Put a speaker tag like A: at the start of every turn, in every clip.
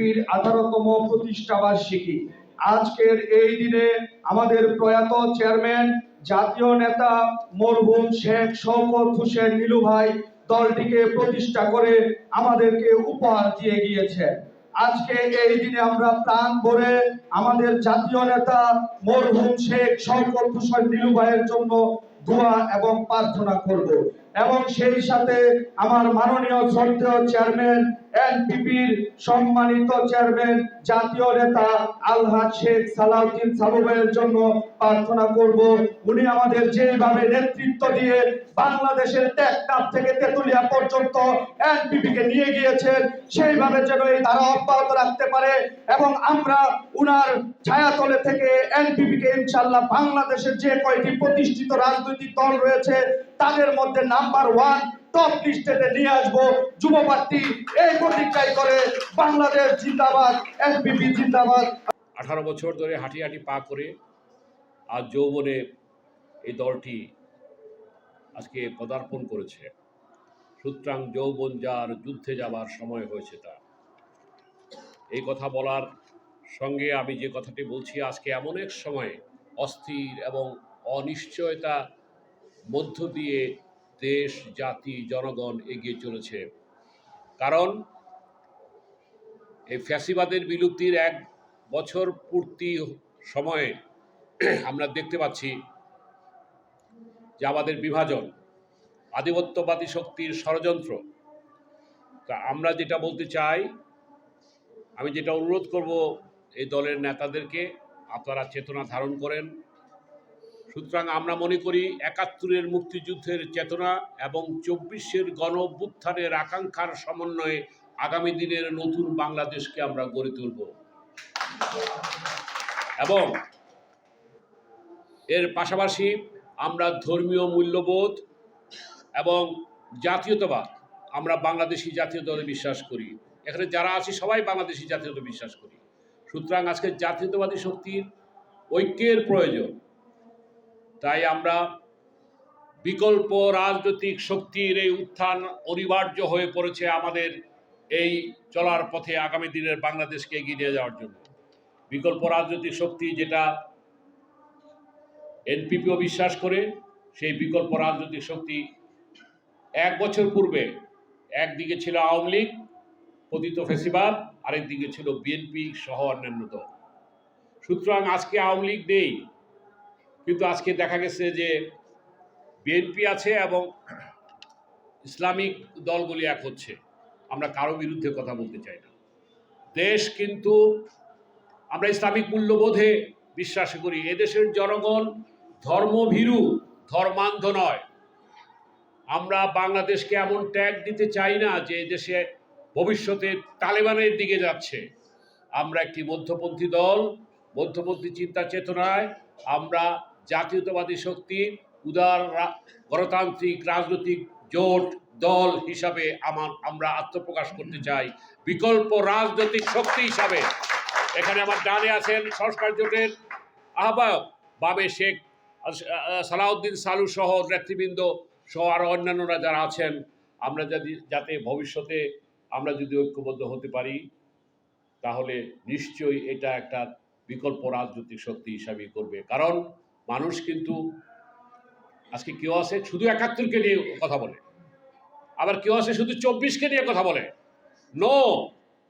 A: এনপিপির আঠারোতম প্রতিষ্ঠা বার্ষিকী আজকের এই দিনে আমাদের প্রয়াত চেয়ারম্যান, জাতীয় নেতা মরহুম শেখ শওকত হোসেন নীলু ভাই দলটিকে প্রতিষ্ঠা করে আমাদেরকে উপহার দিয়ে গিয়েছেন আজকে এই দিনে আমরা প্রাণ ভরে আমাদের জাতীয় নেতা মরহুম শেখ শওকত হোসেন নীলু ভাইয়ের জন্য দোয়া এবং প্রার্থনা করব। এবং সেই সাথে আমার মাননীয় শ্রদ্ধেয় চেয়ারম্যান এনপিপির সম্মানিত চেয়ারম্যান, জাতীয় নেতা আলহাজ শেখ সালাউদ্দিন সাবু ভাইয়ের জন্য প্রার্থনা করব। উনি আমাদের যেভাবে নেতৃত্ব দিয়ে বাংলাদেশের টেকনাফ থেকে তেতুলিয়া পর্যন্ত এনপিপি কে নিয়ে গিয়েছেন, সেইভাবে যেন এই ধারা অব্যাহত রাখতে পারে এবং আমরা উনার ছায়াতলে থেকে এনপিপি কে ইনশাল্লাহ বাংলাদেশের যে কয়টি প্রতিষ্ঠিত রাজনৈতিক দল রয়েছে, তাদের মধ্যে নাম্বার ওয়ান টপ লিস্টেতে নিয়ে আসব যুব পার্টি এই প্রতিজ্ঞাই করে বাংলাদেশ জিন্দাবাদ এনপিপি জিন্দাবাদ।
B: আঠারো বছর ধরে হাঁটি হাঁটি পা করে আজ যৌবনে এই দলটি আজকে পদার্পণ করেছে। সুতরাং যৌবন যার, যুদ্ধে যাবার সময় হয়েছে তা এই কথা বলার সঙ্গে আমি যে কথাটি বলছি, আজকে এমন এক সময় অস্থির এবং অনিশ্চয়তা মধ্য দিয়ে দেশ, জাতি, জনগণ এগিয়ে চলেছে। কারণ এই ফ্যাসিবাদের বিলুপ্তির এক বছর পূর্তি সময়ে আমরা দেখতে পাচ্ছি যে আমাদের বিভাজন, আধিপত্যবাদী শক্তির ষড়যন্ত্র। তা আমরা যেটা বলতে চাই, আমি যেটা অনুরোধ করব এই দলের নেতাদেরকে, আপনারা চেতনা ধারণ করেন। সুতরাং আমরা মনে করি একাত্তরের মুক্তিযুদ্ধের চেতনা এবং চব্বিশের গণ অভ্যুত্থানের আকাঙ্ক্ষার সমন্বয়ে আগামী দিনের নতুন বাংলাদেশকে আমরা গড়ে তুলব। এবং এর পাশাপাশি আমরা ধর্মীয় মূল্যবোধ এবং জাতীয়তাবাদ, আমরা বাংলাদেশি জাতীয়তাবাদে বিশ্বাস করি। এখানে যারা আছি সবাই বাংলাদেশি জাতীয়তা বিশ্বাস করি। সুতরাং আজকে জাতীয়তাবাদী শক্তির ঐক্যের প্রয়োজন তাই আমরা বিকল্প রাজনৈতিক শক্তির এই উত্থান অনিবার্য হয়ে পড়েছে আমাদের এই চলার পথে আগামী দিনের বাংলাদেশকে এগিয়ে নিয়ে যাওয়ার জন্য। বিকল্প রাজনৈতিক শক্তি যেটা এনপিপিও বিশ্বাস করে, সেই বিকল্প রাজনৈতিক শক্তি এক বছর পূর্বে একদিকে ছিল আওয়ামী লীগ, পতিত ফেসিবাদ, আরেকদিকে ছিল বিএনপি সহ অন্যান্য দল। সুতরাং আজকে আওয়ামী লীগ নেই। কিন্তু আজকে দেখা গেছে যে বিএনপি আছে এবং ইসলামিক দলগুলি এক হচ্ছে। আমরা কারও বিরুদ্ধে কথা বলতে চাই না। দেশ কিন্তু আমরা ইসলামিক মূল্যবোধে বিশ্বাস করি, এদেশের জনগণ ধর্মভীরু, ধর্মান্ধ নয়। আমরা বাংলাদেশকে এমন ট্যাগ দিতে চাই না যে দেশে ভবিষ্যতে তালেবানের দিকে যাচ্ছে। আমরা একটি মধ্যপন্থী দল, মধ্যপন্থী চিন্তা চেতনায় আমরা জাতীয়তাবাদী শক্তি, উদার গণতান্ত্রিক, রাজনৈতিক জোট, দল হিসাবে আমার, আমরা আত্মপ্রকাশ করতে চাই। বিকল্প রাজনৈতিক শক্তি হিসাবে। এখানে আমার ডানে আছেন সংস্কার জোটের আহ্বায়ক বাবে শেখ সালাউদ্দিন সালু সহ নেতৃবৃন্দ সহ আরও অন্যান্যরা যারা আছেন। আমরা যদি, যাতে ভবিষ্যতে আমরা যদি ঐক্যবদ্ধ হতে পারি, তাহলে নিশ্চয়ই এটা একটা বিকল্প রাজনৈতিক শক্তি হিসাবে করবে। কারণ মানুষ কিন্তু আজকে কেউ আছে শুধু একাত্তরকে নিয়ে কথা বলে, আবার কেউ আছে শুধু চব্বিশকে নিয়ে কথা বলে। নো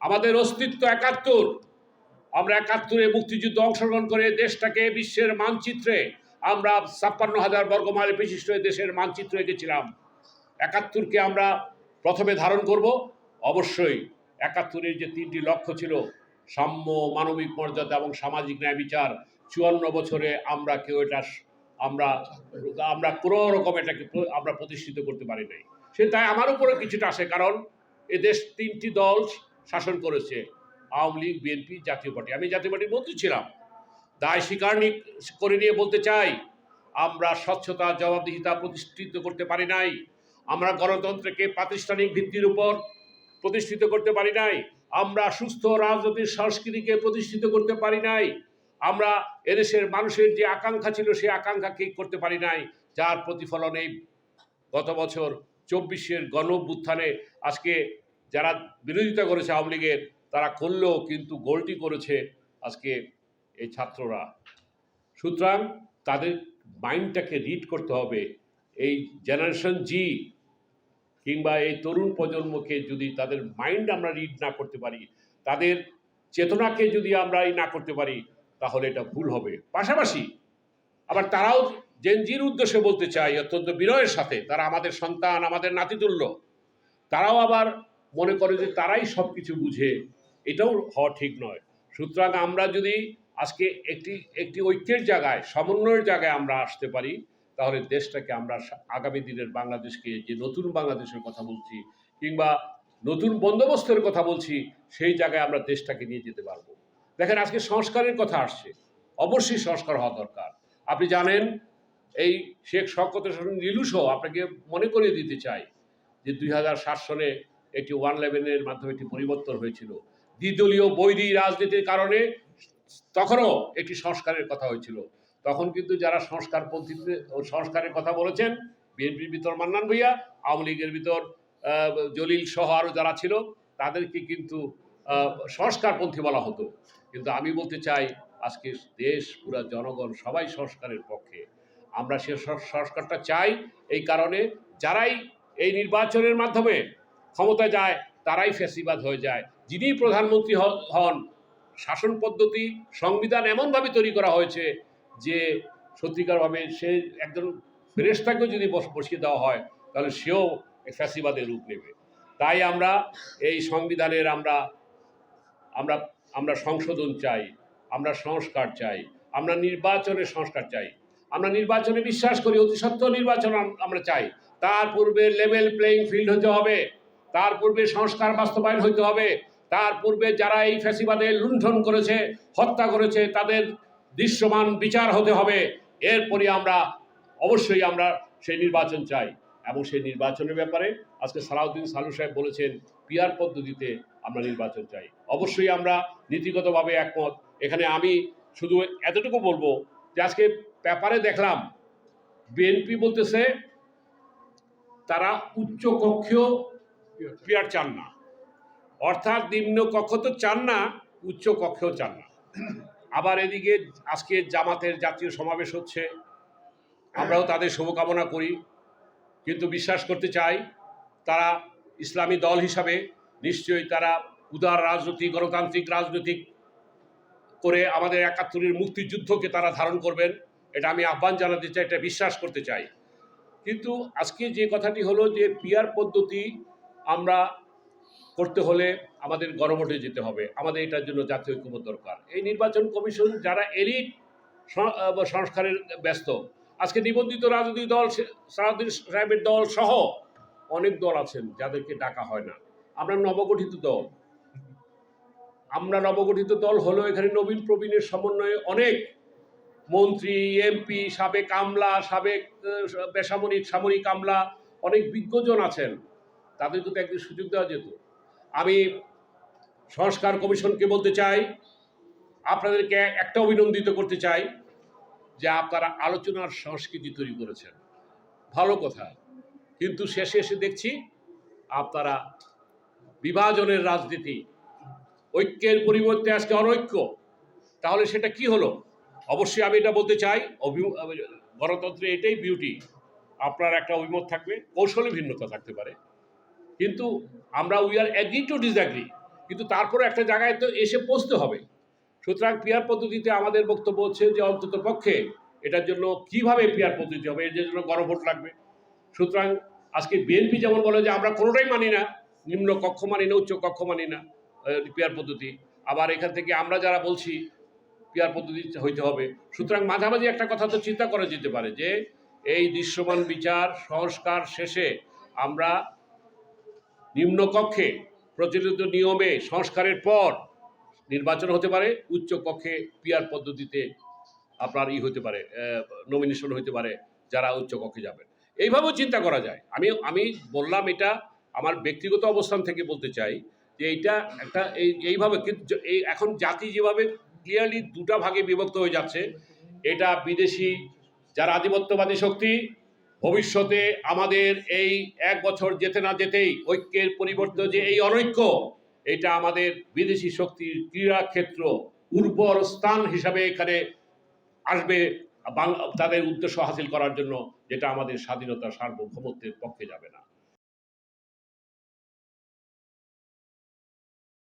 B: আমাদের অস্তিত্ব একাত্তর। আমরা একাত্তরে মুক্তিযুদ্ধে অংশগ্রহণ করে দেশটাকে বিশ্বের মানচিত্রে আমরা ছাপ্পান্ন হাজার বর্গমাইল বিশিষ্ট দেশের মানচিত্র এঁকেছিলাম। একাত্তরকে আমরা প্রথমে ধারণ করব। অবশ্যই একাত্তরের যে তিনটি লক্ষ্য ছিল, সাম্য, মানবিক মর্যাদা এবং সামাজিক ন্যায় বিচার চুয়ান্ন বছরে আমরা কেউ এটা আমরা আমরা কোনো রকম এটাকে আমরা প্রতিষ্ঠিত করতে পারি নাই। সে তাই আমার উপরে কিছুটা আসে, কারণ এ দেশ তিনটি দল শাসন করেছে, আওয়ামী লীগ, বিএনপি, জাতীয় পার্টি। আমি জাতীয় পার্টির মন্ত্রী ছিলাম। দায় স্বীকার করে নিয়ে বলতে চাই, আমরা স্বচ্ছতা, জবাবদিহিতা প্রতিষ্ঠিত করতে পারি নাই। আমরা গণতন্ত্রকে প্রাতিষ্ঠানিক ভিত্তির উপর প্রতিষ্ঠিত করতে পারি নাই। আমরা সুস্থ রাজনৈতিক সংস্কৃতিকে প্রতিষ্ঠিত করতে পারি নাই। আমরা এদেশের মানুষের যে আকাঙ্ক্ষা ছিল সেই আকাঙ্ক্ষা আকাঙ্ক্ষাকে করতে পারি নাই। যার প্রতিফলন এই গত বছর চব্বিশের গণ আজকে যারা বিরোধিতা করেছে আওয়ামী লীগের, তারা করলেও কিন্তু গোলটি করেছে আজকে এই ছাত্ররা। সুতরাং তাদের মাইন্ডটাকে রিড করতে হবে। এই জেনারেশন জি কিংবা এই তরুণ প্রজন্মকে যদি তাদের মাইন্ড আমরা রিড না করতে পারি, তাদের চেতনাকে যদি আমরা এই না করতে পারি তাহলে এটা ভুল হবে। পাশাপাশি আবার তারাও জেনজির উদ্দেশ্যে বলতে চাই অত্যন্ত বিনয়ের সাথে, তারা আমাদের সন্তান, আমাদের নাতিতুল্য। তারাও আবার মনে করে যে তারাই সব কিছু বুঝে, এটাও হওয়া ঠিক নয়। সুতরাং আমরা যদি আজকে একটি একটি ঐক্যের জায়গায়, সমন্বয়ের জায়গায় আমরা আসতে পারি, তাহলে দেশটাকে আমরা আগামী দিনের বাংলাদেশকে, যে নতুন বাংলাদেশের কথা বলছি, কিংবা নতুন বন্দোবস্তের কথা বলছি, সেই জায়গায় আমরা দেশটাকে নিয়ে যেতে পারব। দেখেন, আজকে সংস্কারের কথা আসছে। অবশ্যই সংস্কার হওয়া দরকার। আপনি জানেন, এই শেখ শওকত হোসেন নীলুসহ আপনাকে মনে করিয়ে দিতে চাই যে দুই সাত সনে একটি ওয়ান লেভেনের মাধ্যমে একটি পরিবর্তন হয়েছিল। দ্বিদলীয় বৈরী রাজনীতির কারণে তখনও একটি সংস্কারের কথা হয়েছিল। তখন কিন্তু যারা সংস্কারপন্থীতে ও সংস্কারের কথা বলেছেন, বিএনপির ভিতর মান্নান ভূঁইয়া, আওয়ামী লীগের ভিতর জলিল সহ আরও যারা ছিল, তাদেরকে কিন্তু সংস্কারপন্থী বলা হতো। কিন্তু আমি বলতে চাই, আজকে দেশ, পুরা জনগণ সবাই সংস্কারের পক্ষে। আমরা সে সংস্কারটা চাই এই কারণে যারাই এই নির্বাচনের মাধ্যমে ক্ষমতা যায়, তারাই ফ্যাসিবাদ হয়ে যায়। যিনি প্রধানমন্ত্রী হন, শাসন পদ্ধতি, সংবিধান এমনভাবে তৈরি করা হয়েছে যে সত্যিকারভাবে সে একজন ফেরেস্তাকেও যদি বস- বসিয়ে দেওয়া হয়, তাহলে সেও ফ্যাসিবাদের রূপ নেবে। তাই আমরা এই সংবিধানের আমরা আমরা আমরা সংশোধন চাই, আমরা সংস্কার চাই, আমরা নির্বাচনের সংস্কার চাই। আমরা নির্বাচনে বিশ্বাস করি, অতি সত্য নির্বাচন আমরা চাই। তার পূর্বে লেভেল প্লেইং ফিল্ড হতে হবে, তার পূর্বে সংস্কার বাস্তবায়ন হইতে হবে, তার পূর্বে যারা এই ফ্যাসিবাদে লুণ্ঠন করেছে, হত্যা করেছে, তাদের দৃশ্যমান বিচার হতে হবে। এরপরে আমরা, অবশ্যই আমরা সেই নির্বাচন চাই। এবং সেই নির্বাচনের ব্যাপারে আজকে সালাউদ্দিন সালু সাহেব বলেছেন পিয়ার পদ্ধতিতে আমরা নির্বাচন চাই। অবশ্যই আমরা নীতিগতভাবে একমত। এখানে আমি শুধু এতটুকু বলব যে আজকে পেপারে দেখলাম বিএনপি বলতেছে, তারা উচ্চ কক্ষীয় পিয়ার চান না। অর্থাৎ নিম্ন কক্ষ তো চান না, উচ্চ কক্ষেও চান না। আবার এদিকে আজকে জামাতের জাতীয় সমাবেশ হচ্ছে। আমরাও তাদের শুভকামনা করি। কিন্তু বিশ্বাস করতে চাই, তারা ইসলামী দল হিসাবে নিশ্চয়ই তারা উদার রাজনৈতিক, গণতান্ত্রিক রাজনৈতিক করে আমাদের একাত্তরের মুক্তিযুদ্ধকে তারা ধারণ করবেন। এটা আমি আহ্বান জানাতে চাই, এটা বিশ্বাস করতে চাই। কিন্তু আজকে যে কথাটি হলো যে পিয়ার পদ্ধতি আমরা করতে হলে আমাদের গণভোটে যেতে হবে। আমাদের এটার জন্য জাতীয় ঐক্যমত দরকার। এই নির্বাচন কমিশন যারা এলিট সংস্কারের ব্যস্ত, আজকে নিবন্ধিত রাজনৈতিক দল সারাদিন সাহেবের দল সহ অনেক দল আছেন যাদেরকে ডাকা হয় না। আমরা নবগঠিত দল। আমরা নবগঠিত দল হলো এখানে নবীন প্রবীণের সমন্বয়ে অনেক মন্ত্রী, এমপি, সাবেক আমলা, সাবেক বেসামরিক, সামরিক আমলা, অনেক বিজ্ঞজন আছেন। তাদের তো একদিন সুযোগ দেওয়া যেত। আমি সংস্কার কমিশনকে বলতে চাই, আপনাদেরকে একটা অভিনন্দিত করতে চাই যে আপনারা আলোচনার সংস্কৃতি তৈরি করেছেন। ভালো কথা। কিন্তু শেষে এসে দেখছি আপনারা বিভাজনের রাজনীতি। ঐক্যের পরিবর্তে আজকে অনৈক্য। তাহলে সেটা কি হলো? অবশ্যই আমি এটা বলতে চাই গণতন্ত্রে এটাই বিউটি আপনার একটা অভিমত থাকবে, কৌশলী ভিন্নতা থাকতে পারে। কিন্তু আমরা we are agree to disagree কিন্তু তারপরে একটা জায়গায় তো এসে পৌঁছতে হবে। সুতরাং পিয়ার পদ্ধতিতে আমাদের বক্তব্য হচ্ছে যে অন্তত পক্ষে এটার জন্য কীভাবে পিয়ার পদ্ধতি হবে? এর জন্য গণভোট লাগবে। সুতরাং আজকে বিএনপি যেমন বলে যে আমরা কোনোটাই মানি না নিম্ন কক্ষ মানি না উচ্চ কক্ষ মানি না পিয়ার পদ্ধতি। আবার এখান থেকে আমরা যারা বলছি, পিয়ার পদ্ধতি হইতে হবে। সুতরাং মাঝামাঝি একটা কথা তো চিন্তা করা যেতে পারে যে, এই দৃশ্যমান বিচার সংস্কার শেষে আমরা নিম্নকক্ষে প্রচলিত নিয়মে সংস্কারের পর নির্বাচন হতে পারে উচ্চ কক্ষে পিয়ার পদ্ধতিতে আপনার ই হতে পারে নমিনেশন হতে পারে, যারা উচ্চ কক্ষে যাবেন। এইভাবেও চিন্তা করা যায়। আমি আমি বললাম এটা আমার ব্যক্তিগত অবস্থান থেকে বলতে চাই যে এইটা একটা এই, এইভাবে কিন্তু এই এখন জাতি যেভাবে ক্লিয়ারলি দুটা ভাগে বিভক্ত হয়ে যাচ্ছে, এটা বিদেশি যারা আধিপত্যবাদী শক্তি, ভবিষ্যতে আমাদের এই এক বছর যেতে না যেতেই ঐক্যের পরিবর্তে যে এই অনৈক্য, এটা আমাদের বিদেশি শক্তির ক্রীড়া ক্ষেত্র উর্বর স্থান হিসাবে এখানে আসবে তাদের উদ্দেশ্য হাসিল করার জন্য যেটা আমাদের স্বাধীনতা সার্বভৌমত্বের পক্ষে যাবে না।